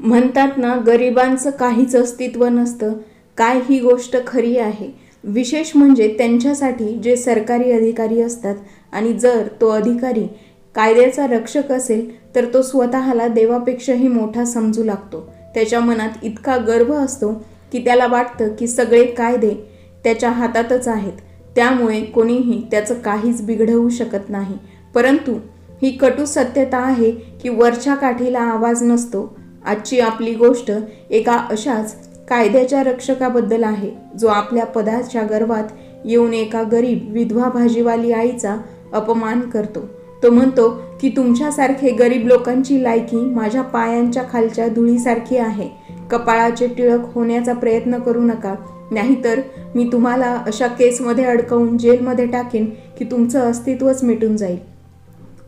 म्हणतात ना गरिबांचं काहीच अस्तित्व नसतं. काय ही गोष्ट खरी आहे? विशेष म्हणजे त्यांच्यासाठी जे सरकारी अधिकारी असतात आणि जर तो अधिकारी कायद्याचा रक्षक असेल तर तो स्वतःला देवापेक्षाही मोठा समजू लागतो. त्याच्या मनात इतका गर्व असतो की त्याला वाटतं की सगळे कायदे त्याच्या हातातच आहेत. त्यामुळे कोणीही त्याचं काहीच बिघडवू शकत नाही. परंतु ही कटू सत्यता आहे की वरच्या काठीला आवाज नसतो आजची आपली गोष्ट एका अशाच कायद्याच्या रक्षकाबद्दल आहे जो आपल्या पदाच्या गर्वात येऊन एका गरीब विधवा भाजीवाली आईचा अपमान करतो. तो म्हणतो की तुमच्यासारखे गरीब लोकांची लायकी माझ्या पायांच्या खालच्या धुळीसारखी आहे. कपाळाचे टिळक होण्याचा प्रयत्न करू नका. नाहीतर मी तुम्हाला अशा केसमध्ये अडकवून जेलमध्ये टाकेन की तुमचं अस्तित्वच मिटून जाईल.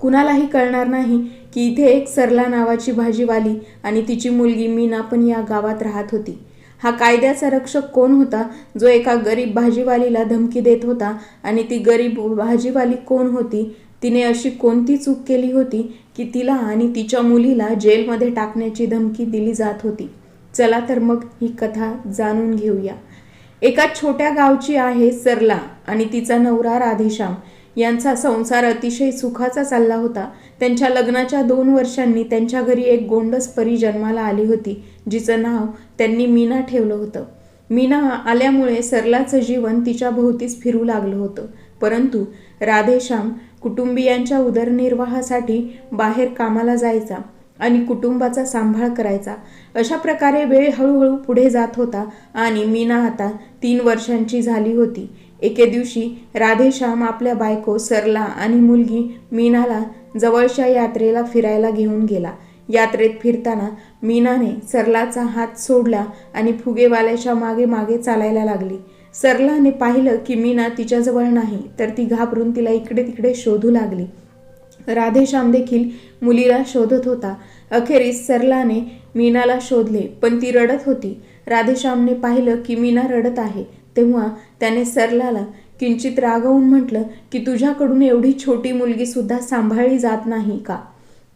कुणालाही कळणार नाही की इथे एक सरला नावाची भाजीवाली आणि तिची मुलगी मीना पण या गावात राहत होती. हा कायद्याचा रक्षक कोण होता? जो एका गरीब भाजीवालीला धमकी देत होता आणि ती गरीब भाजीवाली कोण होती? तिने अशी कोणती चूक केली होती की तिला आणि तिच्या मुलीला जेलमध्ये टाकण्याची धमकी दिली जात होती? चला तर मग ही कथा जाणून घेऊया. एका छोट्या गावची आहे सरला आणि तिचा नवरा राधेश्याम. यांचा संसार अतिशय सुखाचा चालला होता. त्यांच्या लग्नाच्या दोन वर्षांनी त्यांच्या घरी एक गोंडस परी जन्माला आली होती जिचं नाव त्यांनी मीना ठेवलं होतं. मीना आल्यामुळे सरलाचं जीवन तिच्या भोवतीच फिरू लागलं होतं. परंतु राधेश्याम कुटुंबियांच्या उदरनिर्वाहासाठी बाहेर कामाला जायचा आणि कुटुंबाचा सांभाळ करायचा. अशा प्रकारे वेळ हळूहळू पुढे जात होता आणि मीना आता तीन वर्षांची झाली होती. एके दिवशी राधेश्याम आपल्या बायको सरला आणि मुलगी मीनाला जवळच्या यात्रेला फिरायला घेऊन गेला. यात्रेत फिरताना मीनाने सरलाचा हात सोडला आणि फुगेवाल्याच्या मागे मागे चालायला लागली. सरलाने पाहिलं की मीना तिच्याजवळ नाही तर ती घाबरून तिला इकडे तिकडे शोधू लागली. राधेश्याम देखील मुलीला शोधत होता. अखेरीस सरलाने मीनाला शोधले पण ती रडत होती. राधेश्यामने पाहिलं की मीना रडत आहे. तेव्हा त्याने सरलाला किंचित रागवून म्हटलं की तुझ्याकडून एवढी छोटी मुलगी सुद्धा सांभाळली जात नाही का?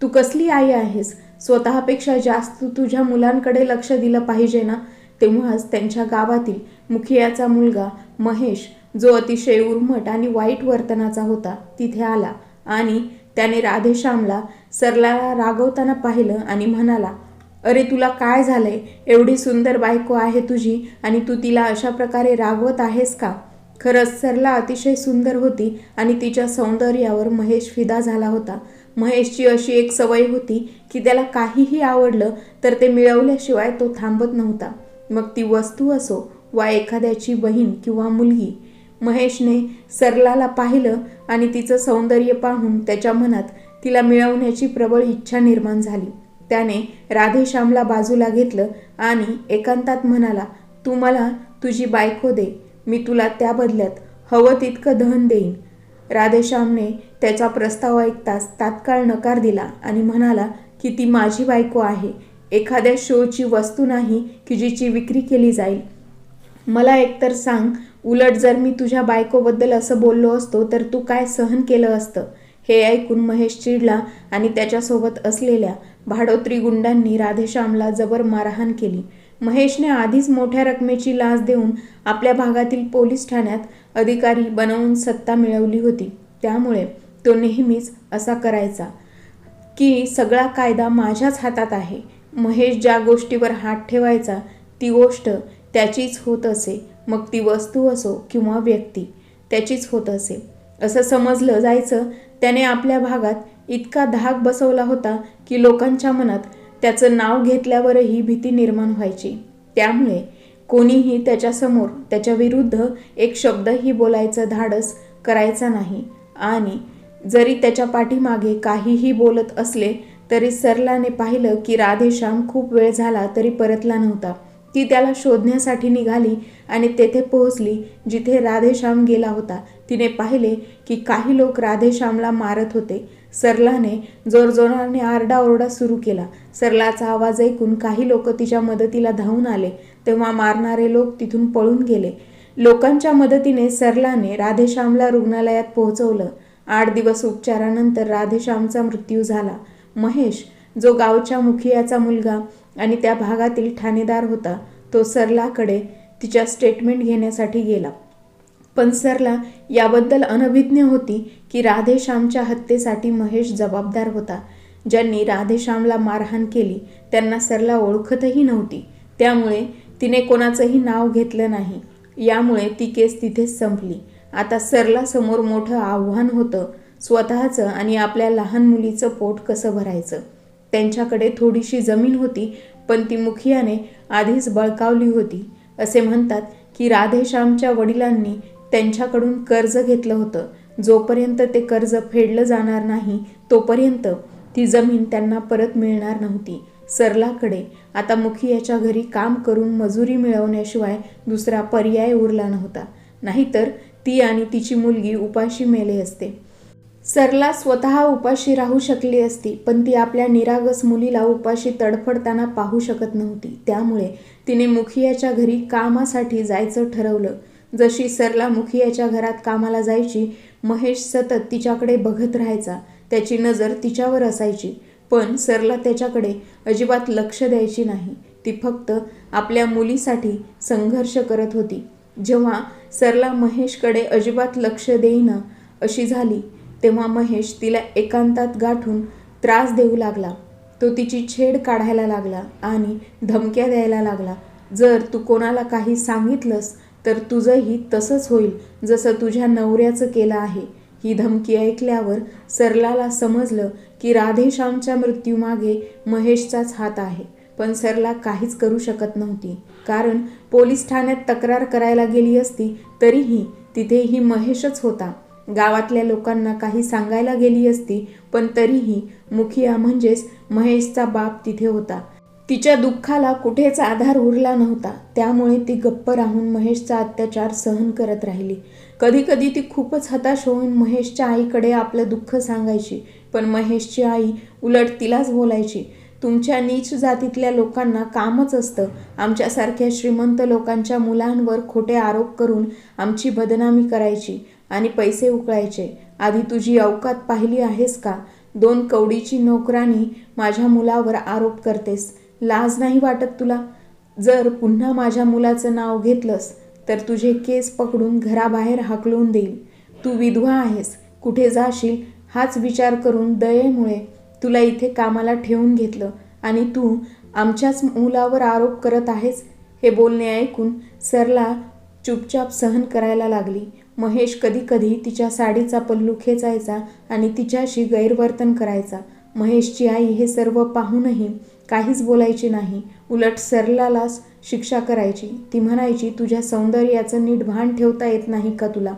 तू कसली आई आहेस? स्वतःपेक्षा जास्त तुझ्या मुलांकडे लक्ष दिलं पाहिजे ना? तेव्हाच त्यांच्या गावातील मुखियाचा मुलगा महेश जो अतिशय उर्मट आणि वाईट वर्तनाचा होता तिथे आला आणि त्याने राधेश्यामला सरलाला रागवताना पाहिलं आणि म्हणाला अरे तुला काय झालंय? एवढी सुंदर बायको आहे तुझी आणि तू तिला अशा प्रकारे रागवत आहेस का? खरंच सरला अतिशय सुंदर होती आणि तिच्या सौंदर्यावर महेश फिदा झाला होता. महेशची अशी एक सवय होती की त्याला काहीही आवडलं तर ते मिळवल्याशिवाय तो थांबत नव्हता. मग ती वस्तू असो वा एखाद्याची बहीण किंवा मुलगी. महेशने सरलाला पाहिलं आणि तिचं सौंदर्य पाहून त्याच्या मनात तिला मिळवण्याची प्रबळ इच्छा निर्माण झाली. त्याने राधेश्यामला बाजूला घेतलं आणि एकांतात म्हणाला तू मला तुझी बायको दे मी तुला त्या बदल्यात हवं तितकं धन देईन. राधेश्यामने त्याचा प्रस्ताव ऐकताच तात्काळ नकार दिला आणि म्हणाला की ती माझी बायको आहे. एखाद्या शोची वस्तू नाही की जिची विक्री केली जाईल. मला एकतर सांग उलट जर मी तुझ्या बायकोबद्दल असं बोललो असतो तर तू काय सहन केलं असतं? हे ऐकून महेश चिडला आणि त्याच्यासोबत असलेल्या भाडोत्री गुंडांनी राधेश्यामला जबर मारहाण केली. महेशने आधीच मोठ्या रकमेची लाच देऊन आपल्या भागातील पोलीस ठाण्यात अधिकारी बनवून सत्ता मिळवली होती. त्यामुळे तो नेहमीच असा करायचा की सगळा कायदा माझ्याच हातात आहे. महेश ज्या गोष्टीवर हात ठेवायचा ती गोष्ट त्याचीच होत असे. मग ती वस्तू असो किंवा व्यक्ती त्याचीच होत असे. असं समजलं जायचं त्याने आपल्या भागात इतका धाक बसवला होता की लोकांच्या मनात त्याचं नाव घेतल्यावरही भीती निर्माण व्हायची. त्यामुळे कोणीही त्याच्यासमोर त्याच्या विरुद्ध एक शब्दही बोलायचं धाडस करायचा नाही. आणि जरी त्याच्या पाठीमागे काहीही बोलत असले तरी सरलाने पाहिलं की राधेश्याम खूप वेळ झाला तरी परतला नव्हता. ती त्याला शोधण्यासाठी निघाली आणि तेथे पोहोचली जिथे राधेश्याम गेला होता. तिने पाहिले की काही लोक राधेश्यामला मारत होते. सरलाने जोरजोराने आरडाओरडा सुरू केला. सरलाचा आवाज ऐकून काही लोक तिच्या मदतीला धावून आले. तेव्हा मारणारे लोक तिथून पळून गेले. लोकांच्या मदतीने सरलाने राधेश्यामला रुग्णालयात पोहोचवलं. आठ दिवस उपचारानंतर राधेश्यामचा मृत्यू झाला. महेश जो गावच्या मुखियाचा मुलगा आणि त्या भागातील ठाणेदार होता तो सरलाकडे तिच्या स्टेटमेंट घेण्यासाठी गेला. पण सरला याबद्दल अनभिज्ञ होती की राधेश्यामच्या हत्येसाठी महेश जबाबदार होता. ज्यांनी राधेश्यामला मारहाण केली त्यांना सरला ओळखतही नव्हती. त्यामुळे तिने कोणाचंही नाव घेतलं नाही. यामुळे ती केस तिथेच संपली. आता सरला समोर मोठं आव्हान होतं स्वतःचं आणि आपल्या लहान मुलीचं पोट कसं भरायचं. त्यांच्याकडे थोडीशी जमीन होती पण ती मुखियाने आधीच बळकावली होती. असे म्हणतात की राधेश्यामच्या वडिलांनी त्यांच्याकडून कर्ज घेतलं होतं. जोपर्यंत ते कर्ज फेडलं जाणार नाही तोपर्यंत ती जमीन त्यांना परत मिळणार नव्हती. सरलाकडे आता मुखियाच्या घरी काम करून मजुरी मिळवण्याशिवाय दुसरा पर्याय उरला नव्हता. नाहीतर ती आणि तिची मुलगी उपाशी मेले असते. सरला स्वतः उपाशी राहू शकली असती पण ती आपल्या निरागस मुलीला उपाशी तडफडताना पाहू शकत नव्हती. त्यामुळे तिने मुखियाच्या घरी कामासाठी जायचं ठरवलं. जशी सरला मुखियाच्या घरात कामाला जायची महेश सतत तिच्याकडे बघत राहायचा. त्याची नजर तिच्यावर असायची पण सरला त्याच्याकडे अजिबात लक्ष द्यायची नाही. ती फक्त आपल्या मुलीसाठी संघर्ष करत होती. जेव्हा सरला महेशकडे अजिबात लक्ष देईना अशी झाली तेव्हा महेश तिला एकांतात गाठून त्रास देऊ लागला. तो तिची छेड काढायला लागला आणि धमक्या द्यायला लागला. जर तू कोणाला काही सांगितलंस तर तुझंही तसंच होईल जसं तुझ्या नवऱ्याचं केलं आहे. ही धमकी ऐकल्यावर सरलाला समजलं की राधेश्यामच्या मृत्यूमागे महेशचाच हात आहे. पण सरला काहीच करू शकत नव्हती. कारण पोलीस ठाण्यात तक्रार करायला गेली असती तरीही तिथेही महेशच होता. गावातल्या लोकांना काही सांगायला गेली असती पण तरीही मुखिया म्हणजेच महेशचा बाप तिथे होता. तिच्या दुःखाला कुठेच आधार उरला नव्हता. त्यामुळे ती गप्प राहून महेशचा अत्याचार सहन करत राहिली. कधीकधी ती खूपच हताश होऊन महेशच्या आईकडे आपलं दुःख सांगायची पण महेशची आई उलट तिलाच बोलायची तुमच्या नीच जातीतल्या लोकांना कामच असतं. आमच्यासारख्या श्रीमंत लोकांच्या मुलांवर खोटे आरोप करून आमची बदनामी करायची आणि पैसे उकळायचे. आधी तुझी अवकात पाहिली आहेस का? दोन कवडीची नोकरानी माझ्या मुलावर आरोप करतेस. लाज नाही वाटत तुला? जर पुन्हा माझ्या मुलाचं नाव घेतलंस तर तुझे केस पकडून घराबाहेर हाकलून देईल. तू विधवा आहेस कुठे जाशील हाच विचार करून दयेमुळे तुला इथे कामाला ठेवून घेतलं आणि तू आमच्याच मुलावर आरोप करत आहेस? हे बोलणे ऐकून सरला चुपचाप सहन करायला लागली. महेश कधी कधी तिच्या साडीचा पल्लू खेचायचा आणि तिच्याशी गैरवर्तन करायचा. महेशची आई हे सर्व पाहूनही काहीच बोलायची नाही. उलट सरलालाच शिक्षा करायची. ती म्हणायची तुझ्या सौंदर्याचं नीट भान ठेवता येत नाही का तुला?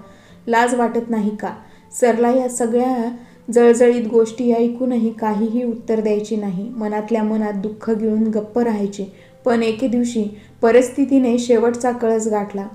लाज वाटत नाही का? सरला या सगळ्या जळजळीत गोष्टी ऐकूनही काहीही उत्तर द्यायची नाही. मनातल्या मनात दुःख घेऊन गप्प राहायचे. पण एके दिवशी परिस्थितीने शेवटचा कळस गाठला.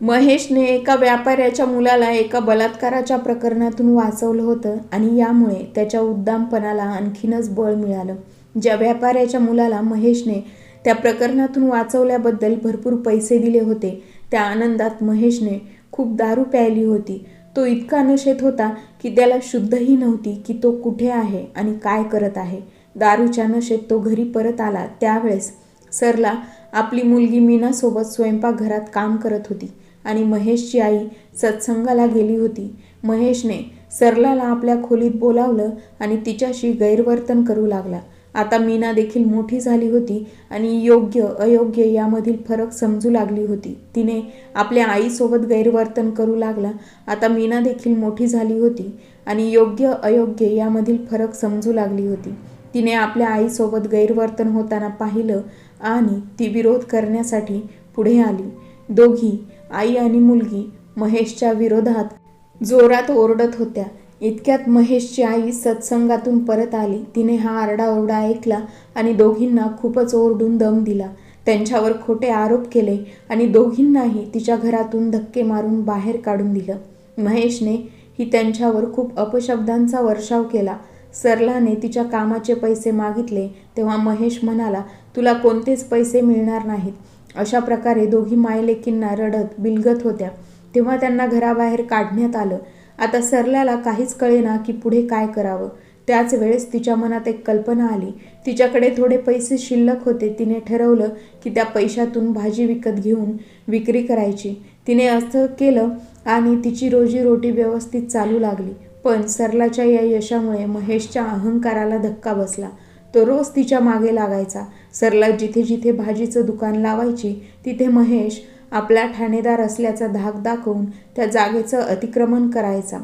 महेशने एका व्यापाऱ्याच्या मुलाला एका बलात्काराच्या प्रकरणातून वाचवलं होतं आणि यामुळे त्याच्या उद्दामपणाला आणखीनच बळ मिळालं. ज्या व्यापाऱ्याच्या मुलाला महेशने त्या प्रकरणातून वाचवल्याबद्दल भरपूर पैसे दिले होते त्या आनंदात महेशने खूप दारू प्यायली होती. तो इतका नशेत होता की त्याला शुद्धही नव्हती की तो कुठे आहे आणि काय करत आहे. दारूच्या नशेत तो घरी परत आला. त्यावेळेस सरला आपली मुलगी मीनासोबत स्वयंपाकघरात काम करत होती. आणि महेशची आई सत्संगाला गेली होती. महेशने सरलाला आपल्या खोलीत बोलावलं आणि तिच्याशी गैरवर्तन करू लागला. आता मीना देखील मोठी झाली होती आणि योग्य अयोग्य यामधील फरक समजू लागली होती. तिने आपल्या आईसोबत गैरवर्तन करू लागला. आता मीना देखील मोठी झाली होती आणि योग्य अयोग्य यामधील फरक समजू लागली होती. तिने आपल्या आईसोबत गैरवर्तन होताना पाहिलं आणि ती विरोध करण्यासाठी पुढे आली. दोघी आई आणि मुलगी महेशच्या विरोधात जोरात ओरडत होत्या. इतक्यात महेशची आई सत्संगातून परत आली. तिने हा आरडाओरडा ऐकला आणि दोघींना खूपच ओरडून दम दिला. त्यांच्यावर खोटे आरोप केले आणि दोघींनाही तिच्या घरातून धक्के मारून बाहेर काढून दिलं. महेशने ही त्यांच्यावर खूप अपशब्दांचा वर्षाव केला. सरलाने तिच्या कामाचे पैसे मागितले तेव्हा महेश म्हणाला तुला कोणतेच पैसे मिळणार नाहीत. अशा प्रकारे दोघी मायलेकींना रडत बिलगत होत्या. तेव्हा त्यांना घराबाहेर काढण्यात आलं. आता सरल्याला काहीच कळेना की पुढे काय करावं. त्याच वेळेस तिच्या मनात एक कल्पना आली. तिच्याकडे थोडे पैसे शिल्लक होते. तिने ठरवलं की त्या पैशातून भाजी विकत घेऊन विक्री करायची. तिने असं केलं आणि तिची रोजीरोटी व्यवस्थित चालू लागली. पण सरलाच्या या यशामुळे महेशच्या अहंकाराला धक्का बसला. तो रोज तिच्यामागे लागायचा. सरला जिथे जिथे भाजीचं दुकान लावायची तिथे महेश आपला ठाणेदार असल्याचा धाक दाखवून त्या जागेचं अतिक्रमण करायचा.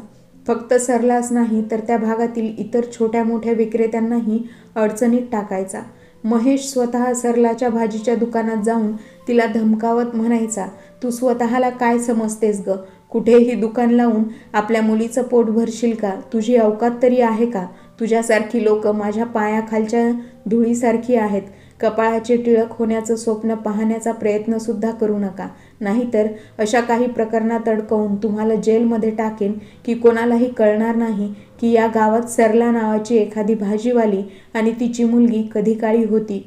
फक्त सरलाच नाही तर त्या भागातील इतर छोट्या मोठ्या विक्रेत्यांनाही अडचणीत टाकायचा. महेश स्वतः सरलाच्या भाजीच्या दुकानात जाऊन तिला धमकावत म्हणायचा तू स्वतःला काय समजतेस ग? कुठेही दुकान लावून आपल्या मुलीचं पोट भरशील का? तुझी अवकात तरी आहे का? तुझ्यासारखी लोक माझ्या पायाखालच्या धुळीसारखी आहेत. कपाळाचे टिळक होण्याचं स्वप्न पाहण्याचा प्रयत्नसुद्धा करू नका. नाहीतर अशा काही प्रकरणात अडकवून तुम्हाला जेलमध्ये टाकेन की कोणालाही कळणार नाही की या गावात सरला नावाची एखादी भाजीवाली आणि तिची मुलगी कधी काळी होती.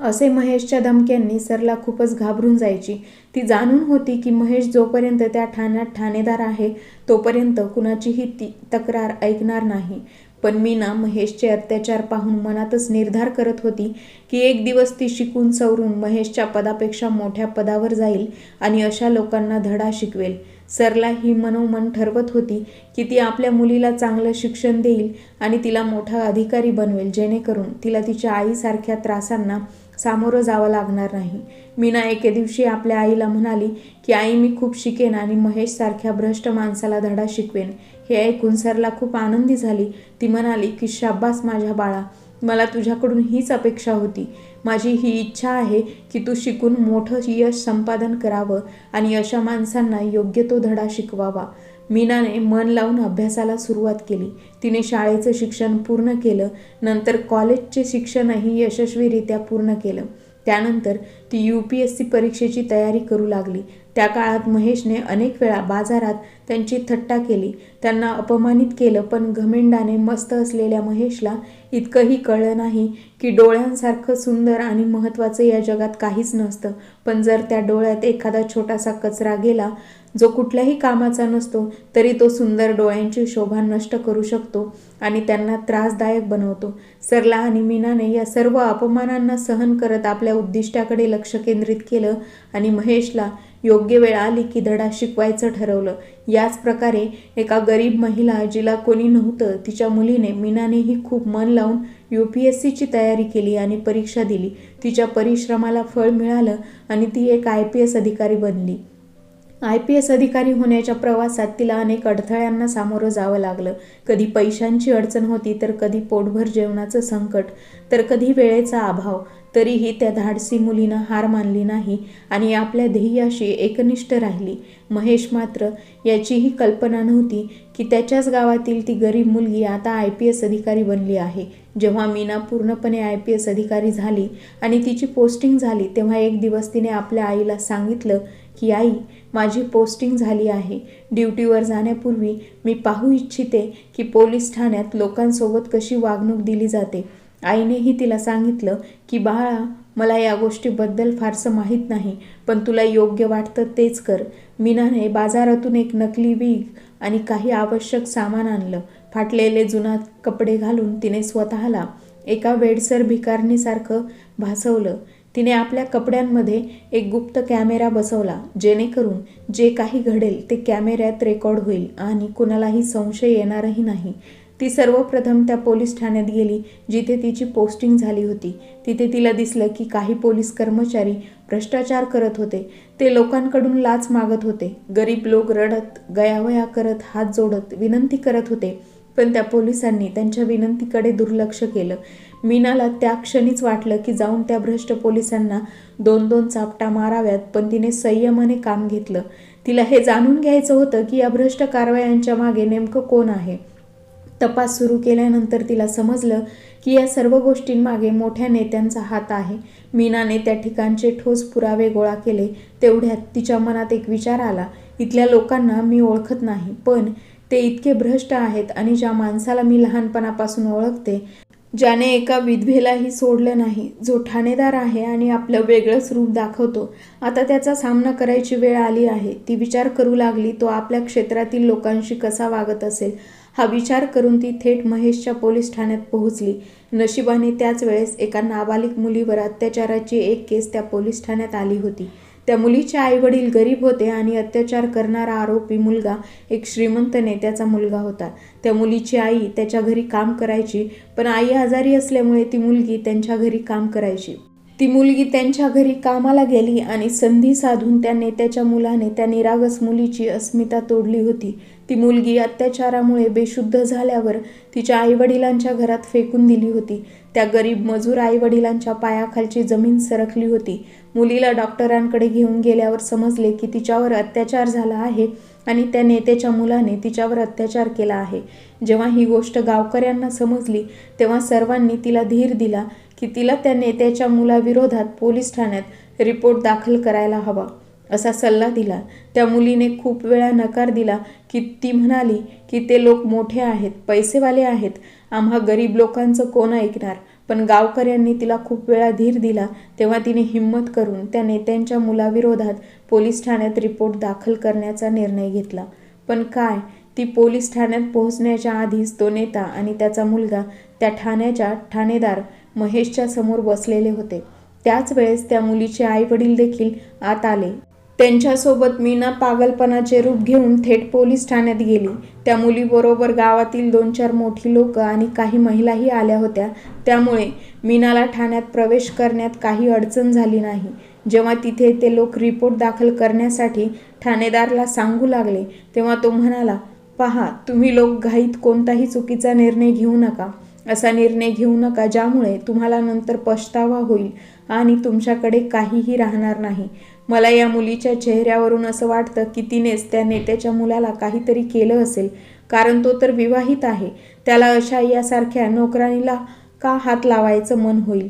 असे महेशच्या धमक्यांनी सरला खूपच घाबरून जायची. ती जाणून होती की महेश जोपर्यंत त्या ठाण्यात ठाणेदार आहे तोपर्यंत कुणाचीही ती तक्रार ऐकणार नाही. पण मीना महेशचे अत्याचार पाहून मनातच निर्धार करत होती की एक दिवस ती शिकून सवरून महेशच्या पदापेक्षा मोठ्या पदावर जाईल आणि अशा लोकांना धडा शिकवेल. सरला ही मनोमन ठरवत होती की ती आपल्या मुलीला चांगलं शिक्षण देईल आणि तिला मोठा अधिकारी बनवेल जेणेकरून तिला तिच्या आईसारख्या त्रासांना सामोरं जावं लागणार नाही. मीना एके दिवशी आपल्या आईला म्हणाली की आई मी खूप शिकेन आणि महेशसारख्या भ्रष्ट माणसाला धडा शिकवेन. हे ऐकून सरला खूप आनंदी झाली. ती म्हणाली की शाब्बास माझ्या बाळा मला तुझ्याकडून हीच अपेक्षा होती. माझी ही इच्छा आहे की तू शिकून मोठं यश संपादन करावं आणि अशा माणसांना योग्य तो धडा शिकवावा. मीनाने मन लावून अभ्यासाला सुरुवात केली. तिने शाळेचं शिक्षण पूर्ण केलं. नंतर कॉलेजचे शिक्षणही यशस्वीरित्या पूर्ण केलं. त्यानंतर ती यू पी एस सी परीक्षेची तयारी करू लागली. त्या काळात महेशने अनेक वेळा बाजारात त्यांची थट्टा केली. त्यांना अपमानित केलं पण घमेंडाने मस्त असलेल्या महेशला इतकंही कळलं नाही की डोळ्यांसारखं सुंदर आणि महत्त्वाचं या जगात काहीच नसतं. पण जर त्या डोळ्यात एखादा छोटासा कचरा गेला जो कुठल्याही कामाचा नसतो तरी तो सुंदर डोळ्यांची शोभा नष्ट करू शकतो आणि त्यांना त्रासदायक बनवतो. सरला आणि मीनाने या सर्व अपमानांना सहन करत आपल्या उद्दिष्टाकडे लक्ष केंद्रित केलं आणि महेशला योग्य वेळ आली की धडा शिकवायचं ठरवलं. याच प्रकारे एका गरीब महिला जिला कोणी नव्हतं तिच्या मुलीने मीनानेही खूप मन लावून यू पी एस सीची तयारी केली आणि परीक्षा दिली. तिच्या परिश्रमाला फळ मिळालं आणि ती एक आय पी एस अधिकारी बनली. आय पी एस अधिकारी होण्याच्या प्रवासात तिला अनेक अडथळ्यांना सामोरं जावं लागलं. कधी पैशांची अडचण होती तर कधी पोटभर जेवणाचं संकट तर कधी वेळेचा अभाव. तरीही त्या धाडसी मुलीनं हार मानली नाही आणि आपल्या ध्येयाशी एकनिष्ठ राहिली. महेश मात्र याचीही कल्पना नव्हती की त्याच्याच गावातील ती गरीब मुलगी आता आय पी एस अधिकारी बनली आहे. जेव्हा मीना पूर्णपणे आय पी एस अधिकारी झाली आणि तिची पोस्टिंग झाली तेव्हा एक दिवस तिने आपल्या आईला सांगितलं की आई माझी पोस्टिंग झाली आहे. ड्युटीवर जाण्यापूर्वी मी पाहू इच्छिते की पोलीस ठाण्यात लोकांसोबत कशी वागणूक दिली जाते. आईनेही तिला सांगितलं की बाळा मला या गोष्टीबद्दल फारसं माहीत नाही पण तुला योग्य वाटतं तेच कर मीनाने बाजारातून एक नकली वीग आणि काही आवश्यक सामान आणलं. फाटलेले जुना कपडे घालून तिने स्वतःला एका वेडसर भिकारणीसारखं भासवलं. तिने आपल्या कपड्यांमध्ये एक गुप्त कॅमेरा बसवला जेणेकरून जे काही घडेल ते कॅमेऱ्यात रेकॉर्ड होईल आणि कुणालाही संशय येणारही नाही. ती सर्वप्रथम त्या पोलीस ठाण्यात गेली जिथे तिची पोस्टिंग झाली होती. तिथे तिला दिसलं की काही पोलीस कर्मचारी भ्रष्टाचार करत होते. ते लोकांकडून लाच मागत होते. गरीब लोक रडत गयावया करत हात जोडत विनंती करत होते. पण त्या पोलिसांनी त्यांच्या विनंतीकडे दुर्लक्ष केलं. मीनाला त्या क्षणीच वाटलं की जाऊन त्या भ्रष्ट पोलिसांना दोन दोन चापटा माराव्यात पण तिने संयमाने काम घेतलं. तिला हे जाणून घ्यायचं होतं की या भ्रष्ट कारवायांच्या मागे नेमकं कोण आहे. तपास सुरू केल्यानंतर तिला समजलं की या सर्व गोष्टींमागे मोठ्या नेत्यांचा हात आहे. मीनाने त्या ठिकाणचे ठोस पुरावे गोळा केले. तेवढ्यात तिच्या मनात एक विचार आला. इथल्या लोकांना मी ओळखत नाही पण ते इतके भ्रष्ट आहेत आणि ज्या माणसाला मी लहानपणापासून ओळखते ज्याने एका विधवेलाही सोडलं नाही जो ठाणेदार आहे आणि आपलं वेगळंच रूप दाखवतो. आता त्याचा सामना करायची वेळ आली आहे. ती विचार करू लागली तो आपल्या क्षेत्रातील लोकांशी कसा वागत असेल? हा विचार करून ती थेट महेशच्या पोलीस ठाण्यात पोहोचली. नशिबाने त्याच वेळेस एका नाबालिक मुलीवर अत्याचाराची एक केस त्या पोलीस ठाण्यात आली होती. त्या मुलीचे आईवडील गरीब होते आणि अत्याचार करणारा आरोपी मुलगा एक श्रीमंत नेत्याचा मुलगा होता. त्या मुलीची आई त्याच्या घरी काम करायची पण आई आजारी असल्यामुळे ती मुलगी त्यांच्या घरी काम करायची. ती मुलगी त्यांच्या घरी कामाला गेली आणि संधी साधून त्या नेत्याच्या मुलाने त्या निरागस मुलीची अस्मिता तोडली होती. ती मुलगी अत्याचारामुळे बेशुद्ध झाल्यावर तिच्या आईवडिलांच्या घरात फेकून दिली होती. त्या गरीब मजूर आईवडिलांच्या पायाखालची जमीन सरकली होती. मुलीला डॉक्टरांकडे घेऊन गेल्यावर समजले की तिच्यावर अत्याचार झाला आहे आणि त्या नेत्याच्या मुलाने तिच्यावर अत्याचार केला आहे. जेव्हा ही गोष्ट गावकऱ्यांना समजली तेव्हा सर्वांनी तिला धीर दिला की तिला त्या नेत्याच्या मुलाविरोधात पोलीस ठाण्यात रिपोर्ट दाखल करायला हवा. असा सल्ला दिला. त्या मुलीने खूप वेळा नकार दिला की ती म्हणाली की ते लोक मोठे आहेत पैसेवाले आहेत. आम्हा गरीब लोकांचं कोण ऐकणार? पण गावकऱ्यांनी तिला खूप वेळा धीर दिला. तेव्हा तिने हिंमत करून त्या नेत्यांच्या मुलाविरोधात पोलीस ठाण्यात रिपोर्ट दाखल करण्याचा निर्णय घेतला. पण काय? ती पोलीस ठाण्यात पोहोचण्याच्या आधीच तो नेता आणि त्याचा मुलगा त्या ठाण्याच्या ठाणेदार महेशच्या समोर बसलेले होते. त्याच वेळेस त्या मुलीचे आई वडील देखील आत आले. त्यांच्यासोबत मीना पागलपणाचे रूप घेऊन थेट पोलीस ठाण्यात गेली. त्या मुलीबरोबर गावातील दोन चार मोठी लोक आणि काही महिलाही आल्या होत्या. त्यामुळे मीनाला ठाण्यात प्रवेश करण्यात काही अडचण झाली नाही. जेव्हा तिथे ते लोक रिपोर्ट दाखल करण्यासाठी ठाणेदारला सांगू लागले तेव्हा तो म्हणाला पहा तुम्ही लोक घाईत कोणताही चुकीचा निर्णय घेऊ नका. असा निर्णय घेऊ नका ज्यामुळे तुम्हाला नंतर पछतावा होईल आणि तुमच्याकडे काहीही राहणार नाही. मला या मुलीच्या चेहऱ्यावरून असं वाटतं की तिनेच त्या नेत्याच्या मुलाला काहीतरी केलं असेल कारण तो तर विवाहित आहे. त्याला अशा यासारख्या नोकरानीला का हात लावायचं मन होईल?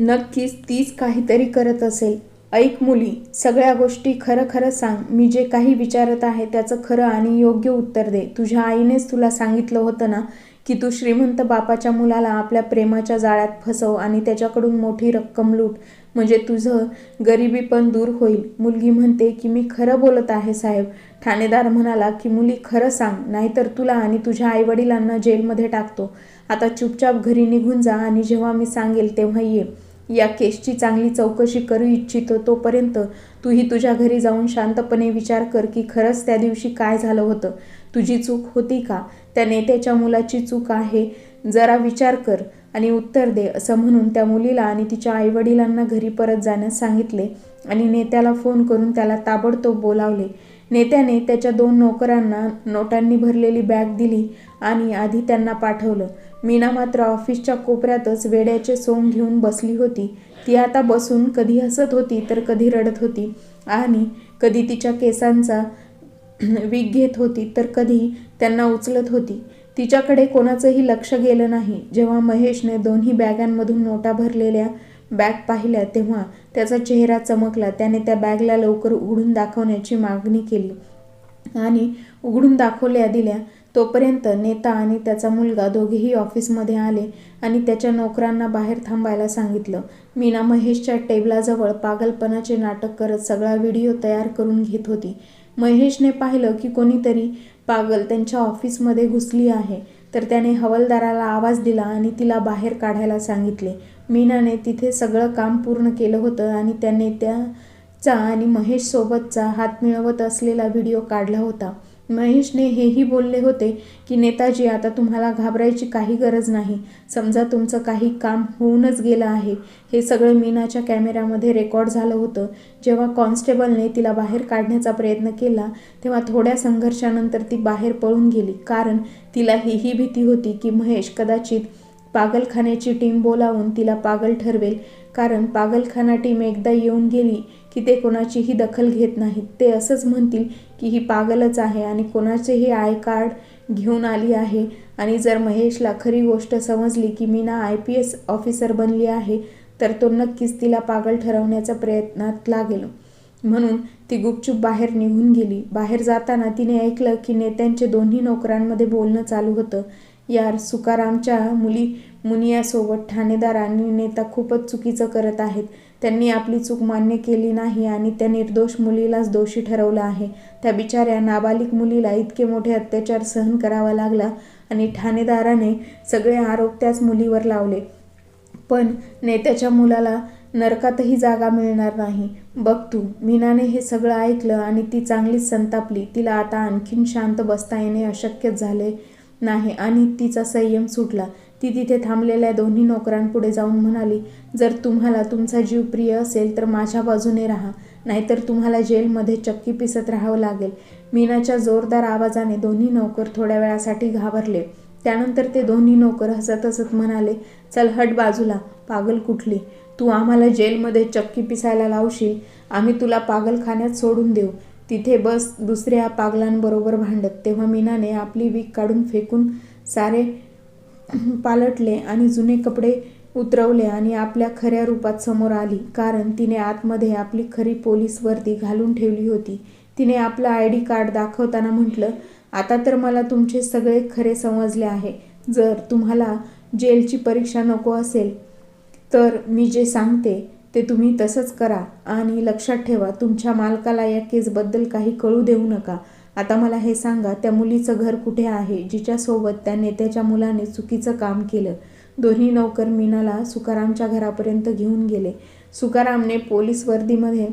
नक्कीच तीच काहीतरी करत असेल. ऐक मुली सगळ्या गोष्टी खरं खरं सांग. मी जे काही विचारत आहे त्याचं खरं आणि योग्य उत्तर दे. तुझ्या आईनेच तुला सांगितलं होतं ना की तू श्रीमंत बापाच्या मुलाला आपल्या प्रेमाच्या जाळ्यात फसव आणि त्याच्याकडून मोठी रक्कम लूट. म्हणजे तुझं गरिबी पण दूर होईल. मुलगी म्हणते की मी खरं बोलत आहे साहेब. ठाणेदार म्हणाला की मुली खरं सांग नाहीतर तुला आणि तुझ्या आईवडिलांना जेलमध्ये टाकतो. आता चुपचाप घरी निघून जा आणि जेव्हा मी सांगेल तेव्हा ये. या केसची चांगली चौकशी करू इच्छितो तोपर्यंत तूही तुझ्या घरी जाऊन शांतपणे विचार कर की खरंच त्या दिवशी काय झालं होतं. तुझी चूक होती का? त्या नेत्याच्या मुलाची चूक आहे. जरा विचार कर. आणि उत्तर दे असं म्हणून त्या मुलीला आणि तिच्या आईवडिलांना घरी परत जाण्यास सांगितले आणि नेत्याला फोन करून त्याला ताबडतोब बोलावले. नेत्याने त्याच्या दोन नोकरांना नोटांनी भरलेली बॅग दिली आणि आधी त्यांना पाठवलं. मीना मात्र ऑफिसच्या कोपऱ्यातच वेड्याचे सोंग घेऊन बसली होती. ती आता बसून कधी हसत होती तर कधी रडत होती आणि कधी तिच्या केसांचा वीक घेत होती तर कधी त्यांना उचलत होती. तिच्याकडे कोणाचंही लक्ष गेलं नाही. जेव्हा महेशने दोन्ही बॅगांमधून नोटा भरलेल्या बॅग पाहिल्या तेव्हा त्याचा चेहरा चमकला. त्याने त्या बॅगला लवकर उघडून दाखवण्याची मागणी केली आणि उघडून दाखवल्या दिल्या. तोपर्यंत नेता आणि त्याचा मुलगा दोघेही ऑफिसमध्ये आले आणि त्याच्या नोकरांना बाहेर थांबायला सांगितलं. मीना महेशच्या टेबलाजवळ पागलपणाचे नाटक करत सगळा व्हिडिओ तयार करून घेत होती. महेशने पाहिलं की कोणीतरी पागल त्यांच्या ऑफिसमध्ये घुसली आहे. तर त्याने हवालदाराला आवाज दिला आणि तिला बाहेर काढायला सांगितले. मीनाने तिथे सगळं काम पूर्ण केलं होतं आणि त्याने त्याचा आणि महेशसोबतचा हात मिळवत असलेला व्हिडिओ काढला होता. महेशने हेही बोलले होते की नेताजी आता तुम्हाला घाबरायची काही गरज नाही. समजा तुमचं काही काम होऊनच गेलं आहे. हे सगळं मीनाच्या कॅमेऱ्यामध्ये रेकॉर्ड झालं होतं. जेव्हा कॉन्स्टेबलने तिला बाहेर काढण्याचा प्रयत्न केला तेव्हा थोड्या संघर्षानंतर ती बाहेर पळून गेली. कारण तिला हीही भीती होती की महेश कदाचित पागलखान्याची टीम बोलावून तिला पागल ठरवेल. कारण पागलखाना टीम एकदा येऊन गेली की ते कोणाचीही दखल घेत नाहीत. ते असंच म्हणतील की ही पागलच आहे आणि कोणाचेही आय कार्ड घेऊन आली आहे. आणि जर महेशला खरी गोष्ट समजली की Meena I P S officer बनली आहे तर तो नक्कीच तिला पागल ठरवण्याच्या प्रयत्नात लागेल. म्हणून ती गुपचूप बाहेर निघून गेली. बाहेर जाताना तिने ऐकलं की नेत्यांचे दोन्ही नोकरांमध्ये बोलणं चालू होतं. यार सुकारामच्या मुली मुनियासोबत ठाणेदार आणि नेता खूपच चुकीचं करत आहेत. त्यांनी आपली चूक मान्य केली नाही आणि त्या निर्दोष मुलीलाच दोषी ठरवलं आहे. त्या बिचाऱ्या नाबालिक मुलीला इतके मोठे अत्याचार सहन करावा लागला आणि ठाणेदाराने सगळे आरोप त्याच मुलीवर लावले. पण नेत्याच्या मुलाला नरकातही जागा मिळणार नाही. बघ तू मीनाने हे सगळं ऐकलं आणि ती चांगलीच संतापली. तिला आता आणखीन शांत बसता येणे अशक्यच झाले नाही आणि तिचा संयम सुटला. ती तिथे थांबलेल्या दोन्ही नोकरांपुढे जाऊन म्हणाली जर तुम्हाला तुमचा जीव प्रिय असेल तर माझ्या बाजूने राहा नाहीतर तुम्हाला जेलमध्ये चक्की पिसत राहावं लागेल. मीनाच्या जोरदार आवाजाने दोन्ही नोकर थोड्या वेळासाठी घाबरले. त्यानंतर ते दोन्ही नोकर हसत हसत म्हणाले चल हट बाजूला पागल कुठली? तू आम्हाला जेलमध्ये चक्की पिसायला लावशील आम्ही तुला पागलखान्यात सोडून देऊ. तिथे बस दुसऱ्या पागलांबरोबर भांडत. तेव्हा मीनाने आपली वीक काढून फेकून सारे पालटले आणि जुने कपडे उतरवले आणि आपल्या खऱ्या रूपात समोर आली. कारण तिने आतमध्ये आपली खरी पोलीस वर्दी घालून ठेवली होती. तिने आपलं आय डी कार्ड दाखवताना म्हटलं आता तर मला तुमचे सगळे खरे समजले आहे. जर तुम्हाला जेलची परीक्षा नको असेल तर मी जे सांगते ते तुम्ही तसंच करा. आणि लक्षात ठेवा तुमच्या मालकाला या केसबद्दल काही कळू देऊ नका. आता मला हे सांगा त्या मुलीचं घर कुठे आहे? जिच्यासोबत त्या नेत्याच्या मुलाने चुकीचं काम केलं. दोन्ही नौकर मीनाला सुकारामच्या घरापर्यंत घेऊन गेले. सुकारामने पोलीस वर्दीमध्ये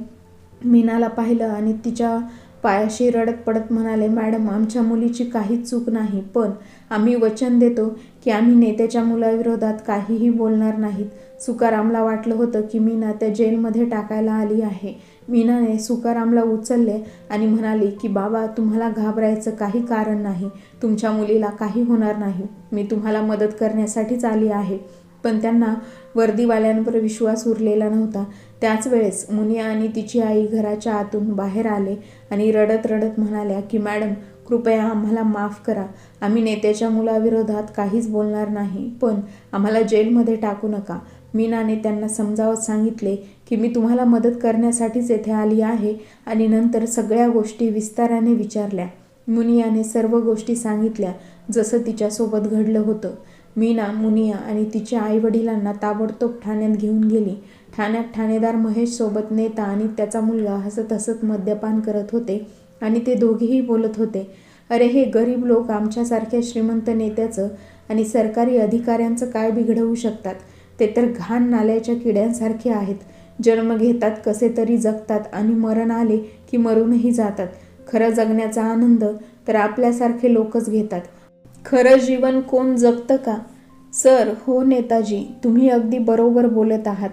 मीनाला पाहिलं आणि तिच्या पायाशी रडत पडत म्हणाले मॅडम आमच्या मुलीची काहीच चूक नाही पण आम्ही वचन देतो की आम्ही नेत्याच्या मुलाविरोधात काहीही बोलणार नाहीत. सुकारामला वाटलं होतं की मीना त्या जेलमध्ये टाकायला आली आहे. मीनाने सुकारामला उचलले आणि म्हणाली की बाबा तुम्हाला घाबरायचं काही कारण नाही. तुमच्या मुलीला काही होणार नाही. मी तुम्हाला मदत करण्यासाठीच आली आहे. पण त्यांना वर्दीवाल्यांवर विश्वास उरलेला नव्हता. त्याच वेळेस मुनिया आणि तिची आई घराच्या आतून बाहेर आले आणि रडत रडत म्हणाल्या की मॅडम कृपया आम्हाला माफ करा. आम्ही नेत्याच्या मुलाविरोधात काहीच बोलणार नाही पण आम्हाला जेलमध्ये टाकू नका. मीनाने त्यांना समजावत सांगितले की मी तुम्हाला मदत करण्यासाठीच येथे आली आहे आणि नंतर सगळ्या गोष्टी विस्ताराने विचारल्या. मुनियाने सर्व गोष्टी सांगितल्या जसं तिच्यासोबत घडलं होतं. मीना मुनिया आणि तिच्या आईवडिलांना ताबडतोब ठाण्यात घेऊन गेली. ठाण्यात ठाणेदार महेशसोबत नेता आणि त्याचा मुलगा हसत हसत मद्यपान करत होते. आणि ते दोघेही बोलत होते. अरे हे गरीब लोक आमच्यासारख्या श्रीमंत नेत्याचं आणि सरकारी अधिकाऱ्यांचं काय बिघडवू शकतात? ते तर घाण नाल्याच्या किड्यांसारखे आहेत. जन्म घेतात कसे तरी जगतात आणि मरण आले की मरूनही जातात. खरं जगण्याचा आनंद तर आपल्यासारखे लोकच घेतात. खरं जीवन कोण जगतं का? सर हो नेताजी तुम्ही अगदी बरोबर बोलत आहात.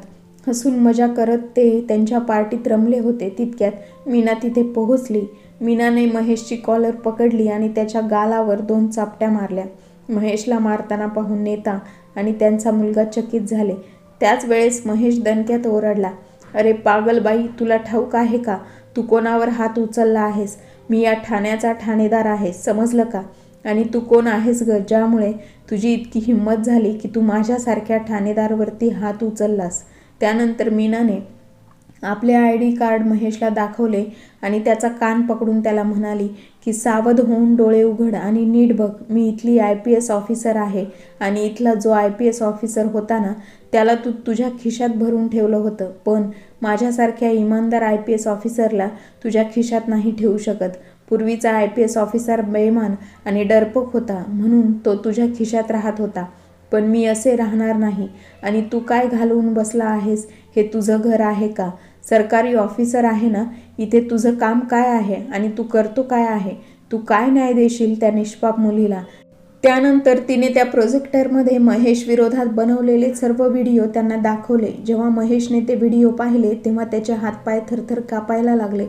हसून मजा करत ते त्यांच्या पार्टीत रमले होते तितक्यात. मीना तिथे पोहोचली. मीनाने महेशची कॉलर पकडली आणि त्याच्या गालावर दोन चापट्या मारल्या. महेशला मारताना पाहून नेता आणि त्यांचा मुलगा चकित झाले. त्याच वेळेस महेश दणक्यात ओरडला अरे पागलबाई तुला ठाऊक आहे का? तू कोणावर हात उचलला आहेस? मी या ठाण्याचा ठाणेदार आहे समजलं का? आणि तू कोण आहेस ग ज्यामुळे तुझी इतकी हिंमत झाली की तू माझ्यासारख्या ठाणेदारवरती हात उचललास? त्यानंतर मीनाने आपले आय डी कार्ड महेशला दाखवले आणि त्याचा कान पकडून त्याला म्हणाली की सावध होऊन डोळे उघड आणि नीट बघ मी इथली आय पी एस ऑफिसर आहे आणि इथला जो आय पी एस ऑफिसर होता ना त्याला तू तुझ्या खिशात भरून ठेवलं होतं. पण माझ्यासारख्या इमानदार आय पी एस ऑफिसरला तुझ्या खिशात नाही ठेवू शकत. पूर्वीचा आय पी एस ऑफिसर बेमान आणि डरपोक होता म्हणून तो तुझ्या खिशात राहत होता. पण मी असे राहणार नाही. आणि तू काय घालवून बसला आहेस? हे तुझं घर आहे का? सरकारी ऑफिसर आहे ना? इथे तुझं काम काय आहे? आणि तू करतो काय आहे? तू काय न्याय देशील त्या निष्पाप मुलीला? त्यानंतर तिने त्या प्रोजेक्टरमध्ये महेश विरोधात बनवलेले सर्व व्हिडिओ त्यांना दाखवले. जेव्हा महेशने ते व्हिडिओ पाहिले तेव्हा त्याचे हातपाय थरथर कापायला लागले.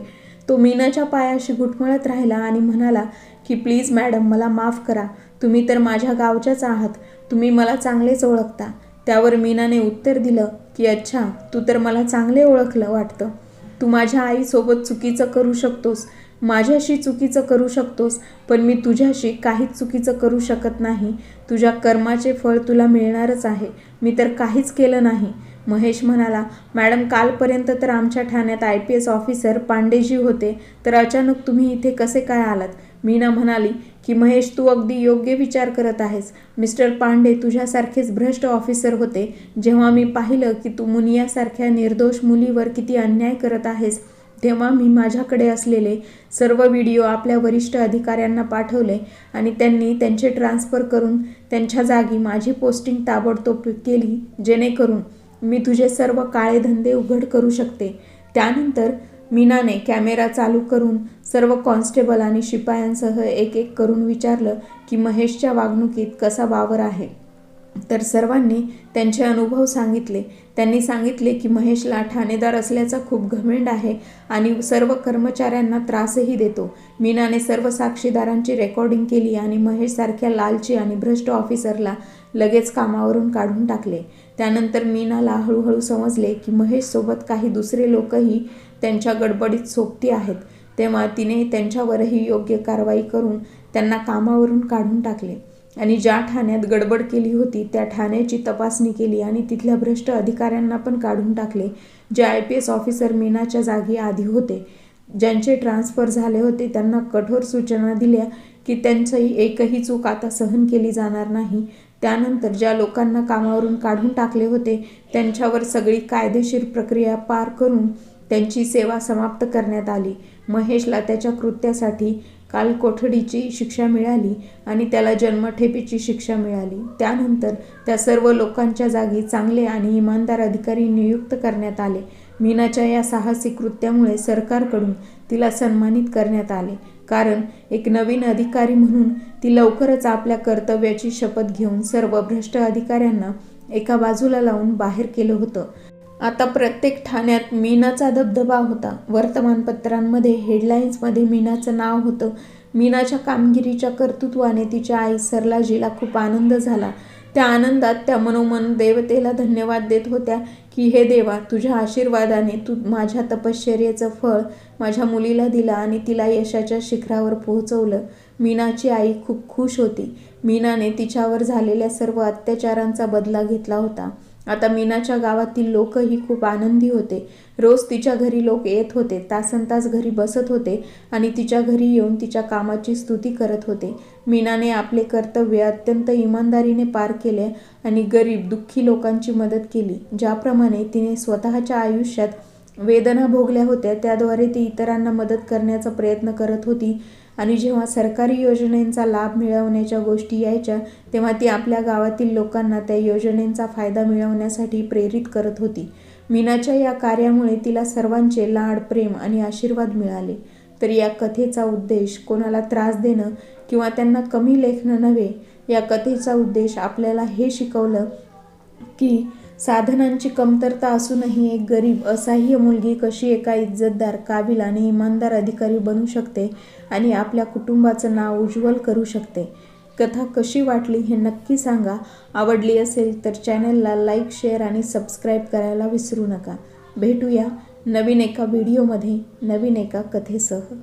तो मीनाच्या पायाशी घुटमळत राहिला आणि म्हणाला की प्लीज मॅडम मला माफ करा. तुम्ही तर माझ्या गावच्याच आहात. तुम्ही मला चांगलेच ओळखता. त्यावर मीनाने उत्तर दिलं की अच्छा तू तर मला चांगले ओळखलं वाटतं. तू माझ्या आईसोबत चुकीचं करू शकतोस. माझ्याशी चुकीचं करू शकतोस पण मी तुझ्याशी काहीच चुकीचं करू शकत नाही. तुझ्या कर्माचे फळ तुला मिळणारच आहे. मी तर काहीच केलं नाही. महेश म्हणाला मॅडम कालपर्यंत तर आमच्या ठाण्यात I P S officer Pandeji होते तर अचानक तुम्ही इथे कसे काय आलात? मीना म्हणाली की महेश तू अगदी योग्य विचार करत आहेस. मिस्टर पांडे तुझ्यासारखेच भ्रष्ट ऑफिसर होते. जेव्हा मी पाहिलं की तू मुनियासारख्या निर्दोष मुलीवर किती अन्याय करत आहेस तेव्हा मी माझ्याकडे असलेले सर्व व्हिडिओ आपल्या वरिष्ठ अधिकाऱ्यांना पाठवले आणि त्यांनी त्यांचे ट्रान्सफर करून त्यांच्या जागी माझी पोस्टिंग ताबडतोब केली जेणेकरून मी तुझे सर्व काळे धंदे उघड करू शकते. त्यानंतर मीनाने कॅमेरा चालू करून सर्व कॉन्स्टेबल आणि शिपायांसह एक एक करून विचारलं की महेशच्या वागणुकीत कसा वावर आहे. तर सर्वांनी त्यांचे अनुभव सांगितले. त्यांनी सांगितले की महेशला ठाणेदार असल्याचा खूप घमेंड आहे आणि सर्व कर्मचाऱ्यांना त्रासही देतो. मीनाने सर्व साक्षीदारांची रेकॉर्डिंग केली आणि महेशसारख्या लालची आणि भ्रष्ट ऑफिसरला लगेच कामावरून काढून टाकले. त्यानंतर मीनाला हळूहळू समजले की महेशसोबत काही दुसरे लोकही त्यांच्या गडबडीत सोबती आहेत. तेव्हा तिने त्यांच्यावरही योग्य कारवाई करून त्यांना कामावरून काढून टाकले. आणि ज्या ठाण्यात गडबड केली होती त्या ठाण्याची तपासणी केली आणि तिथल्या भ्रष्ट अधिकाऱ्यांना पण काढून टाकले जे आय पी एस ऑफिसर मीनाच्या जागी आधी होते. ज्यांचे ट्रान्सफर झाले होते त्यांना कठोर सूचना दिल्या की त्यांची एकही चूक आता सहन केली जाणार नाही. त्यानंतर ज्या लोकांना कामावरून काढून टाकले होते त्यांच्यावर सगळी कायदेशीर प्रक्रिया पार करून त्यांची सेवा समाप्त करण्यात आली. महेशला त्याच्या कृत्यासाठी काल कोठडीची शिक्षा मिळाली आणि त्याला जन्मठेपीची शिक्षा मिळाली. त्यानंतर त्या सर्व लोकांच्या जागी चांगले आणि इमानदार अधिकारी नियुक्त करण्यात आले. मीनाच्या या साहसी कृत्यामुळे सरकारकडून तिला सन्मानित करण्यात आले. कारण एक नवीन अधिकारी म्हणून ती लवकरच आपल्या कर्तव्याची शपथ घेऊन सर्व भ्रष्ट अधिकाऱ्यांना एका बाजूला लावून बाहेर केलं होतं. आता प्रत्येक ठाण्यात मीनाचा धबधबा होता. वर्तमानपत्रांमध्ये हेडलाईन्समध्ये मीनाचं नाव होतं. मीनाच्या कामगिरीच्या कर्तृत्वाने तिच्या आई सरलाजीला खूप आनंद झाला. त्या आनंदात त्या मनोमन देवतेला धन्यवाद देत होत्या की हे देवा तुझ्या आशीर्वादाने तू माझ्या तपश्चर्याचं फळ माझ्या मुलीला दिला आणि तिला यशाच्या शिखरावर पोहोचवलं. मीनाची आई खूप खुश होती. मीनाने तिच्यावर झालेल्या सर्व अत्याचारांचा बदला घेतला होता. आता मीनाच्या गावातील लोकही खूप आनंदी होते. रोज तिच्या घरी लोक येत होते. तासन तास घरी बसत होते आणि तिच्या घरी येऊन तिच्या कामाची स्तुती करत होते. मीनाने आपले कर्तव्य अत्यंत इमानदारीने पार केले आणि गरीब दुःखी लोकांची मदत केली. ज्याप्रमाणे तिने स्वतःच्या आयुष्यात वेदना भोगल्या होत्या त्याद्वारे ती इतरांना मदत करण्याचा प्रयत्न करत होती. आणि जेव्हा सरकारी योजनेचा लाभ मिळवण्याच्या गोष्टी यायच्या तेव्हा ती आपल्या गावातील लोकांना त्या योजनेचा फायदा मिळवण्यासाठी प्रेरित करत होती. मीनाच्या या कार्यामुळे तिला सर्वांचे लाड प्रेम आणि आशीर्वाद मिळाले. तर या कथेचा उद्देश कोणाला त्रास देणं किंवा त्यांना कमी लेखणं नव्हे या कथेचा उद्देश आपल्याला हे शिकवलं की साधनांची कमतरता असूनही एक गरीब असहाय्य मुलगी कशी एका इज्जतदार काबिल आणि इमानदार अधिकारी बनू शकते आणि आपल्या कुटुंबाचं नाव उज्ज्वल करू शकते? कथा कशी वाटली हे नक्की सांगा. आवडली असेल तर चॅनलला लाईक शेअर आणि सबस्क्राईब करायला विसरू नका. भेटूया नवीन एका व्हिडिओमध्ये नवीन एका कथेसह.